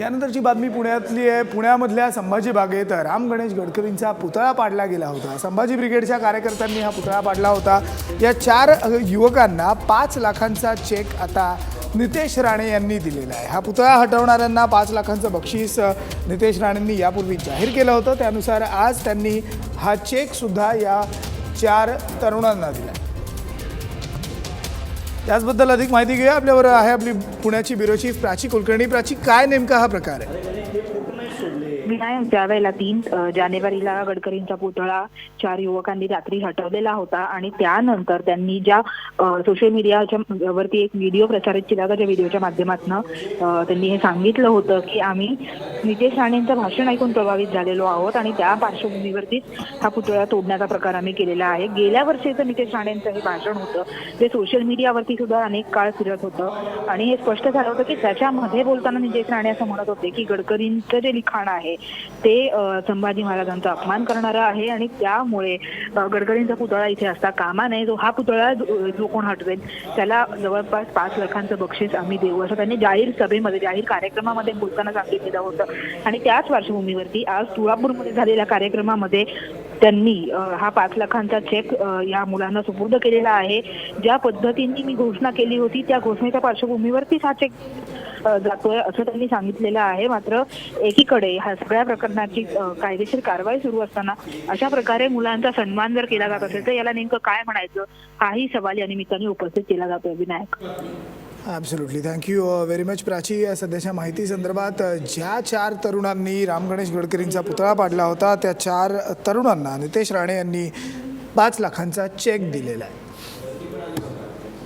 यानंतरची बातमी पुण्यातली आहे. पुण्यामधल्या संभाजी बागेत राम गणेश गडकरींचा पुतळा पाडला गेला होता. संभाजी ब्रिगेडच्या कार्यकर्त्यांनी हा पुतळा पाडला होता. या चार युवकांना पाच लाखांचा चेक आता नितेश राणे यांनी दिलेला आहे. हा पुतळा हटवणाऱ्यांना पाच लाखांचं बक्षीस नितेश राणेंनी यापूर्वी जाहीर केलं होतं. त्यानुसार आज त्यांनी हा चेकसुद्धा या चार तरुणांना दिला. त्याचबद्दल अधिक माहिती घेऊया. आपल्यावर आहे आपली पुण्याची ब्युरो चीफ प्राची कुलकर्णी. प्राची काय नेमका हा प्रकार आहे? विनायक ज्यावेळेला तीन जानेवारीला गडकरींचा पुतळा चार युवकांनी रात्री हटवलेला होता आणि त्यानंतर त्यांनी ज्या सोशल मीडियाच्या वरती एक व्हिडिओ प्रसारित केला होता त्या व्हिडिओच्या माध्यमातून त्यांनी हे सांगितलं होतं की आम्ही नितेश राणेंचं भाषण ऐकून प्रभावित झालेलो आहोत आणि त्या पार्श्वभूमीवरतीच हा पुतळा तोडण्याचा प्रकार आम्ही केलेला आहे. गेल्या वर्षीचं नितेश राणेंचं हे भाषण होतं ते सोशल मीडियावरती सुद्धा अनेक काळ फिरत होतं. आणि हे स्पष्ट झालं होतं की त्याच्यामध्ये बोलताना नितेश राणे असं म्हणत होते की गडकरींचं जे लिखाण आहे ते संभाजी महाराजांचा अपमान करणारं आहे आणि त्यामुळे गडकरींचा पुतळा इथे असता कामा नये. जो हा पुतळा जो जो कोण हटवेल त्याला जवळपास पाच लाखांचं बक्षीस आम्ही देऊ. असं त्यांनी जाहीर सभेमध्ये जाहीर कार्यक्रमामध्ये बोलताना सांगितलेलं होतं. आणि त्याच पार्श्वभूमीवरती आज तुळापूरमध्ये झालेल्या कार्यक्रमामध्ये त्यांनी हा पाच लाखांचा चेक या मुलांना सुपूर्द केलेला आहे. ज्या पद्धतीने मी घोषणा केली होती त्या घोषणेच्या पार्श्वभूमीवरतीच हा चेक जातोय असं त्यांनी सांगितलेलं आहे. मात्र एकीकडे ह्या सगळ्या प्रकरणाची कायदेशीर कारवाई सुरू असताना अशा प्रकारे मुलांचा सन्मान जर केला जात असेल तर याला नेमकं काय म्हणायचं? हाही सवाल या निमित्ताने उपस्थित केला जातोय Vinayak. Absolutely thank you very much Prachi. या सध्याच्या माहिती संदर्भात uh, ज्या चार तरुणांनी राम गणेश गडकरींचा पुतळा पाडला होता त्या चार तरुणांना नितेश राणे यांनी पाच लाखांचा चेक दिलेला आहे.